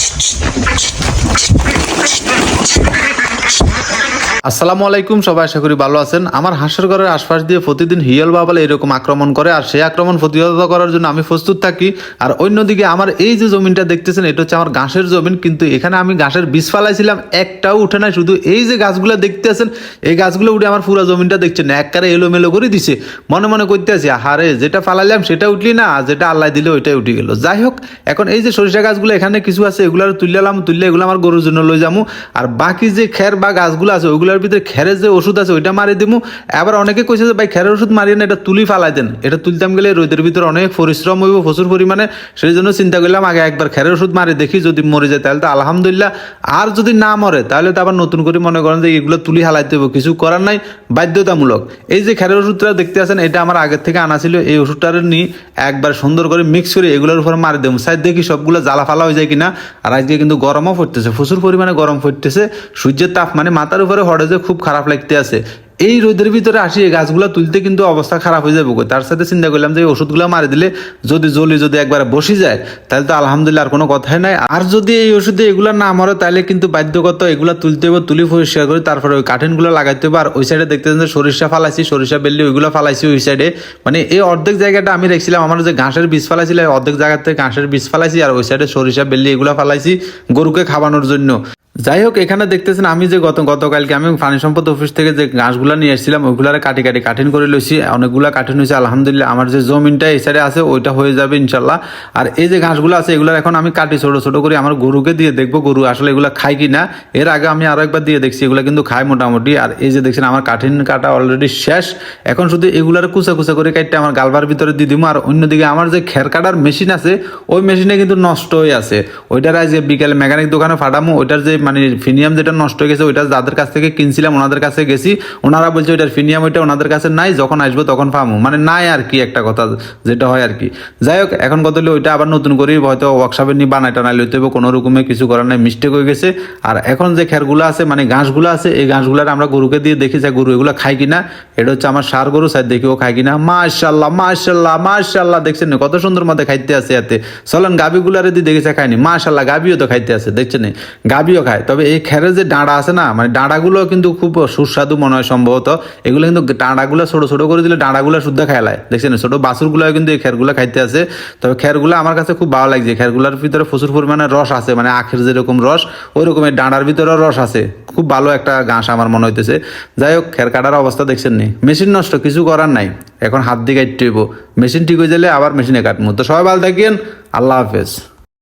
Thank you. আসসালামু আলাইকুম, সবাই আশা করি ভালো আছেন। আমার হাঁসের ঘরের আশপাশ দিয়ে প্রতিদিন হিয়াল বাবাল এরকম আক্রমণ করে, আর সেই আক্রমণ প্রতিহত করার জন্য আমি প্রস্তুত থাকি। আর অন্যদিকে আমার এই যে জমিনটা দেখতেছেন, এটা হচ্ছে আমার ঘাসের জমিন, কিন্তু এখানে আমি ঘাসের বীজ ফালাইছিলাম, একটাও উঠে নাই। শুধু এই যে গাছগুলো দেখতে আছেন এই গাছগুলো উঠে আমার পুরো জমিনটা দেখছেন, একবারে এলোমেলো করে দিছে। মনে মনে করতে আছি হারে যেটা ফালাইলাম সেটা উঠলি না যেটা আল্লাহ দিলে ওইটাই উঠে গেল। যাই হোক, এখন এই যে সরিষা গাছগুলো, এখানে কিছু আছে, এগুলো তুললাম, তুললে এগুলো আমার গরুর জন্য লই যাব আর বাকি যে খের বা গাছগুলো আছে ওইগুলোর ভিতরে খেরের যে ওষুধ আছে, ওইটা মারি দিমু। আবার অনেকে কইছে যে, ভাই, খেরের ওষুধ মারিয়ে না, এটা তুলি ফালাই দেন। এটা তুলতাম গেলে রোদের ভিতরে অনেক পরিশ্রম হইব, প্রচুর পরিমাণে। সেই জন্য চিন্তা করলাম, আগে একবার খেরের ওষুধ মারি দেখি, যদি মরে যায় তাহলে তো আলহামদুলিল্লাহ। আর যদি না মরে, তাহলে তো আবার নতুন করে মনে করেন যে, এগুলো তুলি হালাইতে হবে কিছু করার নাই, বাধ্যতামূলক। এই যে খেরের ওষুধটা দেখতে আছেন, এটা আমার আগের থেকে আনা ছিল। এই ওষুধটা নিয়ে একবার সুন্দর করে মিক্স করে এগুলোর উপরে মারি দেবো। সাইড দেখি সবগুলো জ্বালা ফালা হয়ে যায় কিনা। আর আজকে কিন্তু গরমও পড়তেছে, প্রচুর পরিমাণে গরম পড়তেছে। সূর্যের তাপ মানে মাথার উপরে যে খুব খারাপ লাগতে আছে। এই রোদের ভিতরে আসি, এই গাছগুলো তুলতে কিন্তু অবস্থা খারাপ হয়ে যাবে তার সাথে চিন্তা করলাম যে ওষুধগুলো মারি দিলে যদি জলি যদি একবার বসে যায়, তাহলে তো আলহামদুলিল্লাহ আর কোনো কথাই নাই। আর যদি এই ওষুধে এগুলো না মরে, তাহলে কিন্তু বাধ্যগত এগুলো তুলতে হবে তুলি পরিষ্কার করে তারপরে ওই কাঠিনগুলো লাগাইতে হবে আর ওই সাইডে দেখতে যে সরিষা ফালাইছি, সরিষা বেললি ওইগুলো ফালাইছি ওই সাইডে মানে এই অর্ধেক জায়গাটা আমি রেখেছিলাম, আমার যে ঘাসের বীজ ফালাইছিল অর্ধেক জায়গা থেকে ঘাসের বীজ ফালাইছি আর ওই সাইডে সরিষা বেললি এগুলো ফালাইছি গরুকে খাওয়ানোর জন্য। যাই হোক, এখানে দেখতেছেন আমি যে গত গতকালকে আমি পানি সম্পদ অফিস থেকে যে ঘাসগুলো নিয়ে এসেছিলাম, ওইগুলারে কাটি কাটি কাঠিন করে লইছি। অনেকগুলা কাঠিন হয়েছে, আলহামদুলিল্লাহ। আমার যে জমিনটা এই সাইডে আছে, ওইটা হয়ে যাবে ইনশাল্লাহ আর এই যে ঘাসগুলো আছে এগুলো এখন আমি কাটি ছোট ছোট করে আমার গরুকে দিয়ে দেখব, গরু আসলে এগুলো খায় কি না এর আগে আমি আরও একবার দিয়ে দেখছি, এগুলো কিন্তু খায় মোটামুটি। আর এই যে দেখছেন, আমার কাঠিন কাটা অলরেডি শেষ। এখন শুধু এগুলার কুচা কুচা করে কাটতে আমার গালবার ভিতরে দিয়ে দিব আর অন্যদিকে আমার যে খের কাটার মেশিন আছে, ওই মেশিনে কিন্তু নষ্ট হয়ে আছে। ওইটার আজ বিকেলে মেকানিক দোকানে ফাটামো, ওইটার যে মানে ফিনিয়াম যেটা নষ্ট হয়ে গেছে, ওইটা যাদের কাছ থেকে কিনছিলাম, ওনাদের কাছে গেছি। ওনারা বলছে, ওইটার ফিনিয়াম, ওইটা ওনাদের কাছে নাই, যখন আসব তখন পাবো। মানে নাই আর কি একটা কথা, যেটা হয় আর কি। যাই হোক, এখন কথা হলো ওইটা আবার নতুন করে হয়তো ওয়ার্কশপে নিয়ে বানাই টানাই লইতে হবে কোনো রকমে কিছু করার নাই মিস্টেক হয়ে গেছে। আর এখন যে খেরগুলো আছে মানে ঘাসগুলো আছে, এই ঘাসগুলার আমরা গরুকে দিয়ে দেখি যে গরু এগুলো খায় কিনা। এটা হচ্ছে আমার সার গরু, সাইড দেখি ও খায় কিনা। মাশাল্লাহ মাশাল্লাহ মাশাল্লাহ দেখছেন কত সুন্দর মধ্যে খাইতে আছে এতে। চলেন গাবিগুলারে দিয়ে দেখেছে খায়নি। মাশাল্লাহ গাবিও তো খাইতে আছে, দেখছেন গাবিও খায়। তবে এই খেরের যে ডাঁড়া আছে না মানে ডাঁড়াগুলো কিন্তু খুব সুস্বাদু মনে হয় সম্ভবত। এগুলো কিন্তু ডাঁড়াগুলো ছোট ছোট করে দিলে ডাঁড়াগুলো শুদ্ধ খেলায় দেখছেন? ছোট বাছুরগুলো কিন্তু এই খেরগুলো খাইতে আছে। তবে খেরগুলো আমার কাছে খুব ভালো লাগছে। খেরগুলোর ভিতরে প্রচুর পরিমাণে রস আছে মানে আখের যেরকম রস ওই রকম এই ডাঁড়ার ভিতরেও রস আছে। খুব ভালো একটা ঘাস আমার মনে হইতেছে। যাই হোক, খের কাটার অবস্থা দেখছেন নি? মেশিন নষ্ট, কিছু করার নাই। এখন হাত দিয়ে কাটতে মেশিন ঠিক হয়ে গেলে আবার মেশিনে কাটবো তো সবাই ভালো থাকেন। আল্লাহ হাফেজ।